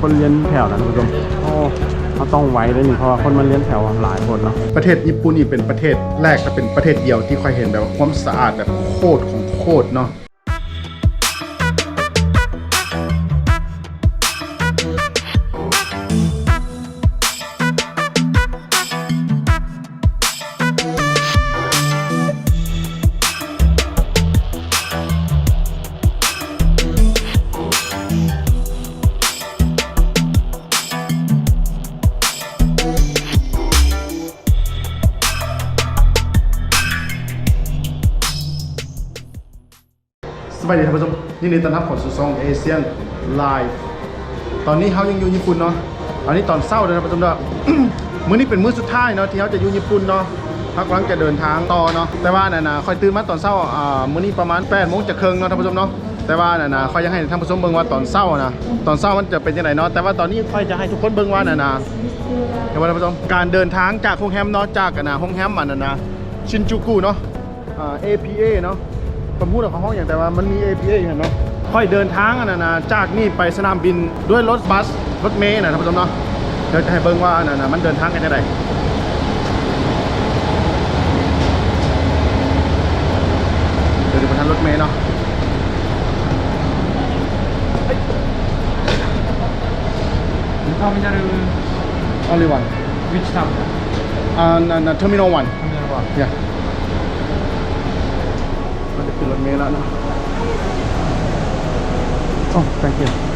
คนเรียนแถวนะคุณผู้ชมโอ้เขาต้องไว้เลยนี่เพราะว่าคนมันเรียนแถวหลายคนเนาะประเทศญี่ปุ่นนี่เป็นประเทศแรกและเป็นประเทศเดียวที่ค่อยเห็นแบบความสะอาดแบบโคตรของโคตรเนาะ สวัสดีท่านผู้ชมยินดีต้อนรับเข้าสู่ซองเอเชียนไลฟ์ตอนนี้เขายังอยู่ญี่ปุ่นเนาะตอนนี้ตอนเศร้าเลยท่านผู้ชมเนาะ มื้อนี้เป็นมื้อสุดท้ายเนาะที่เขาจะอยู่ญี่ปุ่นเนาะพักหลังจะเดินทางต่อเนาะแต่ว่าน่ะนะคอยตื่นมาตอนเช้าอ่ามื้อนี้ประมาณ8โมงจะครึ่งเนาะท่านผู้ชมเนาะแต่ว่าน่ะนะคอยยังให้ท่านผู้ชมเบิ่งว่าตอนเช้านะตอนเช้ามันจะเป็นยังไงเนาะแต่ว่าตอนนี้คอยจะให้ทุกคนเบิ่งว่าน่ะนะเห็นไหมท่านผู้ชมการเดินทางจากโรงแรมเนาะจากกันนะโรงแรมมันน่ะนะชินจูกุเนาะอ่า APA เนาะ ผมพูดกับเขาห้องอย่างแต่ว่ามันมี APA เห็นเนาะค่อยเดินทางอันนนะจากนี่ไปสนามบินด้วยรถบัสรถเมล์นะท่านผู้ชมเนาะเดี๋ยวจะให้เบิ่งว่าอันะนะมันเดินทางกันยังไงเดี๋ยวดูทางรถเมล์เนาะทอมินารูออลิวัน which town อ่านั่นเทอร์มินอลวัน Terminal 1 yeah ะโอ้ thank you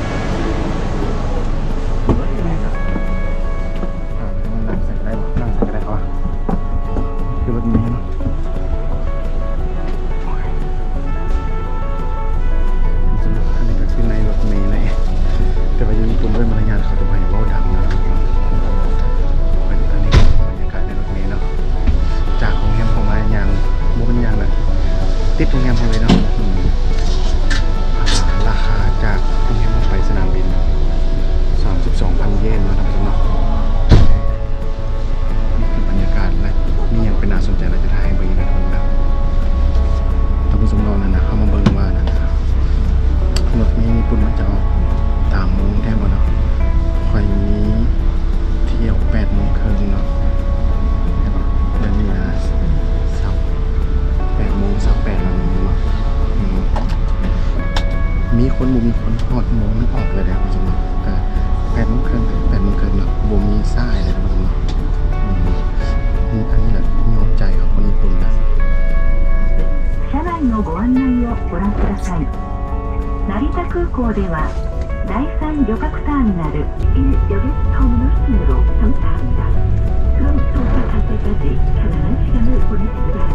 ださい成田空港では第3旅客ターミナル1여객터미널순으로 정차합니다 그럼 도착할 때까지 편안한 시간을 보내시기 바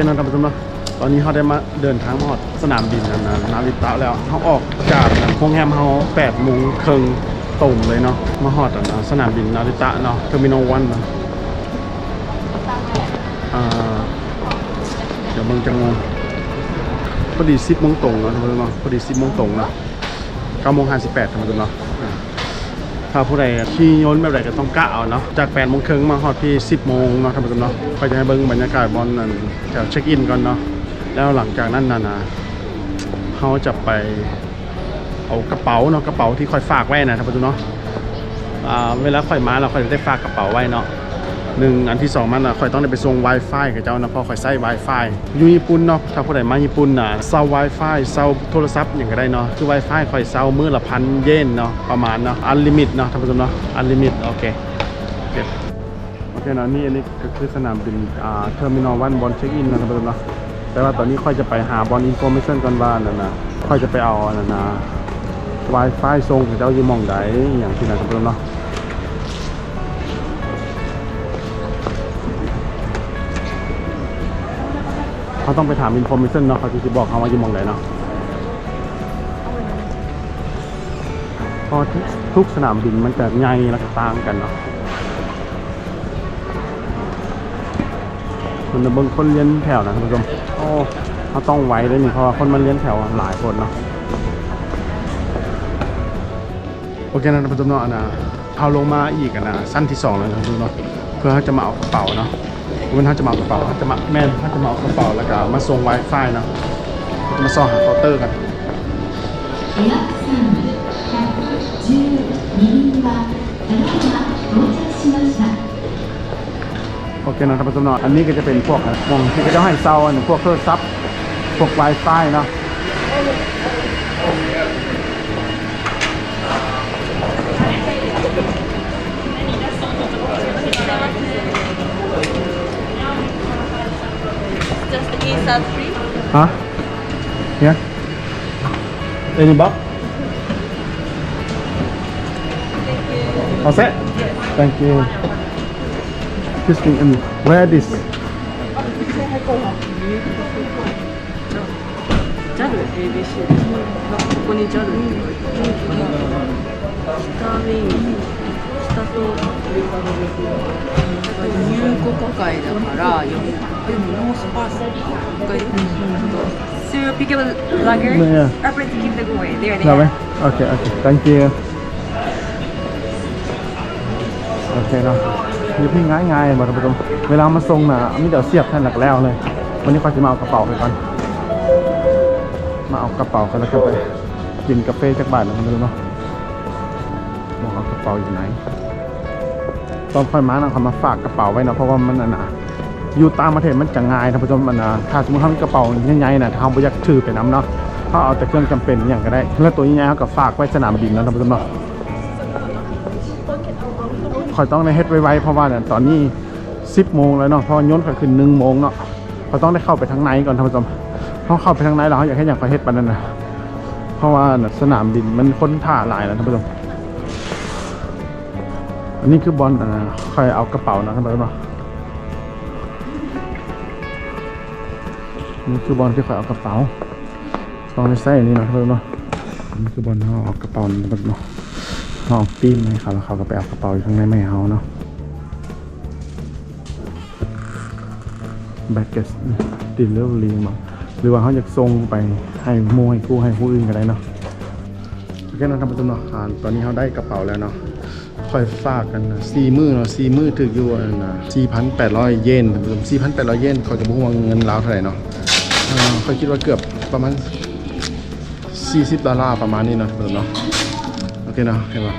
โอเคนะท่านผู้ชมเนาะตอนนี้เขาได้มาเดินทางมาฮอดสนามบินนะนะนาริตะแล้วเขาออกจากโรงแรมเขา8โมงครึ่งตรงเลยเนาะมาฮอดอะนะสนามบินนาริตะเนาะเทอร์มินอลวันเนาะอ่าเดี๋ยวเบิ่งจังงพอดี10โมงตรงเนาะท่านเนาะพอดี10โมงตรงเนาะ9โมง58ท่านผู้ชมเนาะ ถ้าผู้ใดขี่ยนต์แบบใดก็ต้องกะเอาเนาะจาก8โมงครึ่งมาฮอดที่ 10โมงเนาะท่านผู้ชมเนาะไปจะให้เบิ่งบรรยากาศบอลนั่นแถวเช็คอินก่อนเนาะแล้วหลังจากนั้นน่ะนะเขาจะไปเอากระเป๋าเนาะกระเป๋าที่คอยฝากไว้นะท่านผู้ชมเนาะเวลาคอยมาเราคอยจะได้ฝากกระเป๋าไว้เนาะ หนึ่งอันที่สองมันอะคอยต้องได้ไปส่ง Wi-Fi กับเจ้านะพราะค่อยใช้ Wi-Fi อยู่ญี่ปุ่นเนาะถ้าผู้ใดมาญี่ปุ่นน่ะเซา Wi-Fi เซาโทรศัพท์อย่างก็ได้เนาะคือ Wi-Fi คอยเซามื้อละพันเยนเนาะประมาณเนาะอันลิมิตเนาะท่านผู้ชมเนาะอันลิมิตโอเคโอเคโอเคเนาะนี่อันนี้ก็คือสนามบินอ่าเทอร์มินอลวันบอลเช็คอินนะท่านผู้ชมเนาะแต่ว่าตอนนี้ค่อยจะไปหาบอลอินโฟเมชันกันว่านั่นนะค่อยจะไปเอานั่นนะ Wi-Fi ส่งให้เจ้าอยู่หมองใดอย่างที่นั่นท่านผู้ชมเนาะ เขาต้องไปถามอินโฟมิชันเนาะเขาจะบอกเขาว่าอยู่หมองไหนเนาะเพราะทุกทุกสนามบินมันจะใหญ่และก็ต่างกันเนาะมันจะเบิ่งคนเลี้ยนแถวนะท่านผู้ชมโอ้เขาต้องไว้เลยนี่เพราะว่าคนมันเลี้ยนแถวหลายคนเนาะโอเคนะท่านผู้ชมเนาะนะเอาลงมาอีกอันนะสั้นที่สองแล้วนะท่านผู้ชมเนาะเพื่อเขาจะมาเอากระเป๋าเนาะ วันท่านจะมากระเป๋าท่านจะมาแม่ท่านจะมากระเป๋าแล้วก็มาส่ง Wi-Fi เนาะจะมาซ่อหาเคาน์เตอร์กันโอเคนะท่านผู้ชมเนาะอันนี้ก็จะเป็นพวกมองที่จะให้เซาพวกเครื่องซับพวก Wi-Fi เนาะ free? Huh? Yeah. Any buck? Thank you. All set? Yes. Thank you. Just me um, and where this? ここに JAL 北ウェイ北と入国会だから4回。no spots. Good. So pick up a lager. Yeah. Wrapper to keep the away. There they are. Okay, okay. Thank you. โอเคเนาะยูพี่ง่ายง่ายบอกท่านผู้ชมเวลามาทรงน่ะมีเดี๋ยวเสียบแท่นหลักแล้วเลย วันนี้ก็จะมาเอากระเป๋าไปก่อน มาเอากระเป๋ากันแล้วก็ไปกินกาแฟจากบ้านนะท่านผู้ชมเนาะบอกเอากระเป๋าอยู่ไหน ตอนค่อยมาเนาะเขามาฝากกระเป๋าไว้เนาะเพราะว่ามันหนา อยู่ตามประเทศมันจะง่ายท่านผู้ชมมันนะถ้าสมมติเขามีกระเป๋าใหญ่ๆนะถ้าเขาไม่อยากถือไปน้ำเนาะเขาเอาแต่เครื่องจำเป็นอย่างก็ได้ แล้วตัวใหญ่ๆเขาก็ฝากไว้สนามบินนะท่านผู้ชมเนาะคอยต้องได้เฮ็ดไวๆเพราะว่าเนี่ยตอนนี้ 10 โมงแล้วเนาะเพราะว่าย้อนก็คือ1โมงเนาะเขาต้องได้เข้าไปทางในก่อนท่านผู้ชมเขาเข้าไปทางในแล้วเขาอยากให้อย่างคอยเฮ็ดปานนั้นนะเพราะว่าน่ะสนามบินมันค้นท่าหลายนะท่านผู้ชมอันนี้คือบอลอ่าคอยเอากระเป๋านะท่านผู้ชมเนาะ นี่คือบอลที่คอยเอากระเป๋าต้องได้ใส่อันนี่นะท่านผู้ชมเนาะอันนี่คือบอลที่เขาเอากระเป๋านี่ท่านผู้ชมเนาะเขาเอาปีนให้เขาแล้วเขาก็ไปเอากระเป๋าอยู่ข้างในไม่เอาเนาะแบ็กเกสดิลเลอรี่มาหรือว่าเขาอยากส่งไปให้หมวยกู้ให้ผู้อื่นก็ได้เนาะโอเคเนาะท่านผู้ชมเนาะอ่าตอนนี้เขาได้กระเป๋าแล้วเนาะค่อยฝากกันนะสี่มือเนาะสี่มือถืออยู่อันนะสี่พันแปดร้อยเยนท่านผู้ชมสี่พันแปดร้อยเยนเขาจะบอกว่าเงินลาวเท่าไหร่เนาะ อ่าคิดว่าเกือบประมาณสี่สิบดอลลาร์ประมาณนี้เนาะท่านผู้ชมเนาะโอเคเนาะเห็นปะ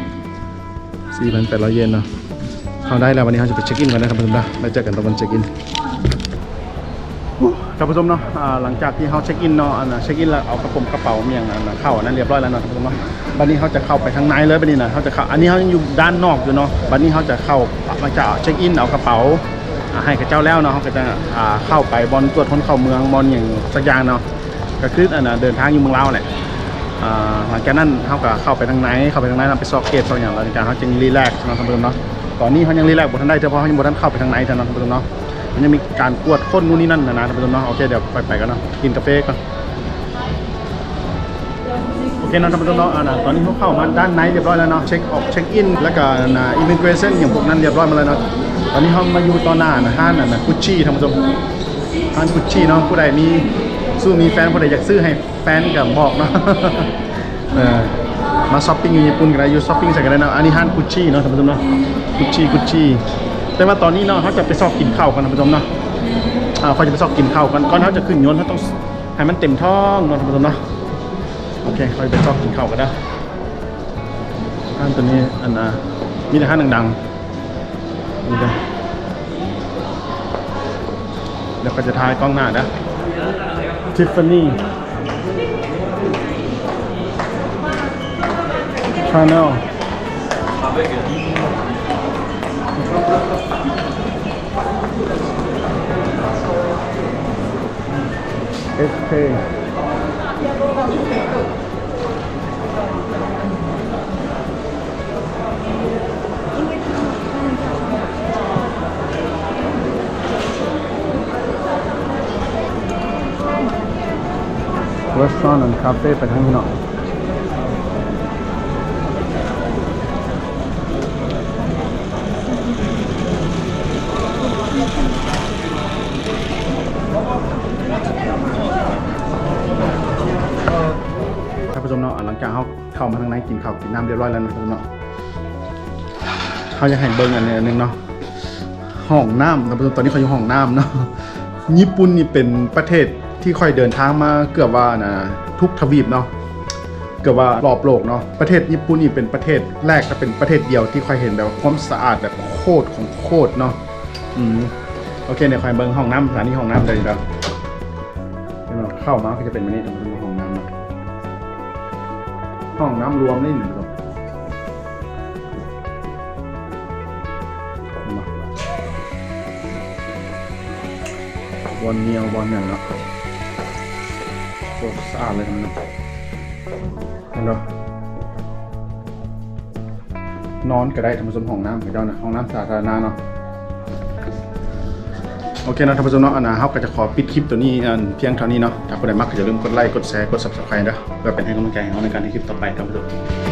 สี่พันแปดร้อยเยนเนาะเขาได้แล้ววันนี้เขาจะไปเช็คอินกันนะครับท่านผู้ชมนะไปเจอกันตอนวันเช็คอินท่านผู้ชมเนาะหลังจากที่เขาเช็คอินเนาะนะเช็คอินแล้วเอากระป๋องกระเป๋าเมียงนะเข้าอันนั้นเรียบร้อยแล้วเนาะท่านผู้ชมเนาะบัดนี้เขาจะเข้าไปข้างในเลยบัดนี้นะเขาจะเข้าอันนี้เขายังอยู่ด้านนอกอยู่เนาะบัดนี้เขาจะเข้าหลังจากเช็คอินเอากระเป๋า ให้กับเจ้าแล้วเนาะเขาก็จะอ่าเข้าไปบอลตรวจคนเข้าเมืองบอลอย่างสักอย่างเนาะก็คืออันน่ะเดินทางอยู่เมืองลาวแหละอ่าหลังจากนั้นเขาก็เข้าไปทางไหนเข้าไปทางไหนนำไปซอกเกตซอกอย่างแล้วจากเขาจึงรีแลกซ์เนาะท่านผู้ชมเนาะตอนนี้เขายังรีแลกซ์บนทันได้เพราะเขายังบนทันเข้าไปทางไหนท่านผู้ชมเนาะมันยังมีการกวดค้นนู่นนี่นั่นนะนะท่านผู้ชมเนาะโอเคเดี๋ยวไปไปกันเนาะกินกาแฟก่อนโอเคนะท่านผู้ชมเนาะอ่านะตอนนี้เขาเข้ามาด้านในเรียบร้อยแล้วเนาะเช็คออกเช็คอินแล้วก็นะอิมิเกรชั่นอย่างพวกนั้นเรียบร้อยมาแล้วเนาะ ตอนนี้เขามาอยู่ต่อหน้านะห้าน่ะนะกุชชี่ท่านผู้ชมห้างกุชชี่เนาะผู้ใดมีสู้มีแฟนผู้ใดอยากซื้อให้แฟนกับบอกเนาะเออมาช้อปปิ้งอยู่ญี่ปุ่นกันได้อยู่ช้อปปิ้งใส่กันได้นะอันนี้ห้างกุชชี่เนาะท่านผู้ชมเนาะกุชชี่กุชชี่แต่ว่าตอนนี้เนาะเขาจะไปซอกกินข้าวกันท่านผู้ชมเนาะอ่าเขาจะไปซอกกินข้าวกันก่อนเขาจะขึ้นยนต์เขาต้องให้มันเต็มท้องเนาะท่านผู้ชมเนาะโอเคเขาจะไปซอกกินข้าวกันนะห้างตัวนี้อันน่ะมีแต่ห้างดังๆ นี่นเดี๋ยวก็จะทายกล้องหน้านะทิฟฟานี่ชาแนล SK restaurant and cafe ไปทางนี้เนาะท่านผู้ชมเนาะหลังจากเขาเข้ามาทางในกินข้าวกินน้ำเรียบร้อยแล้วนะท่านผู้ชมเนาะเขาจะให้เบิ้งอันนี้อันหนึงเนาะห้องน้ำท่านผู้ชมตอนนี้เขาอยู่ห้องน้ำเนาะญี่ปุ่นนี่เป็นประเทศ ที่ค่อยเดินทางมาเกือบว่านะทุกทวีปเนาะเกือบว่ารอบโลกเนาะประเทศญี่ปุ่นนี่เป็นประเทศแรกและเป็นประเทศเดียวที่ค่อยเห็นแบบความสะอาดแบบโคตรของโคตรเนาะอืมโอเคเดี๋ยวค่อยเบิ้งห้องน้ำสถานีห้องน้ำเลยครับเดี๋ยวเข้ามาก็จะเป็นแบบนี้ท่านผู้ห้องน้ำนะห้องน้ำรวมนี่หนึ่งครับมาบอลเนียวบอลอย่างเนาะ โคตรสะอาดเลยทั้งนั้นเห็นเนาะนอนก็ได้ทำผสมห้องน้ำของเจ้านะห้องน้ำสาธารณะเนาะโอเคนะท่านผู้ชมเนาะอนนะเฮาก็จะขอปิดคลิปตัวนี้เพียงเท่านี้เนาะถ้าผู้ใดมักก็อย่าลืมกดไลค์กดแชร์กด Subscribe นะเพื่อเป็นให้กำลังใจเราในการทำคลิปต่อไปครับผู้ชม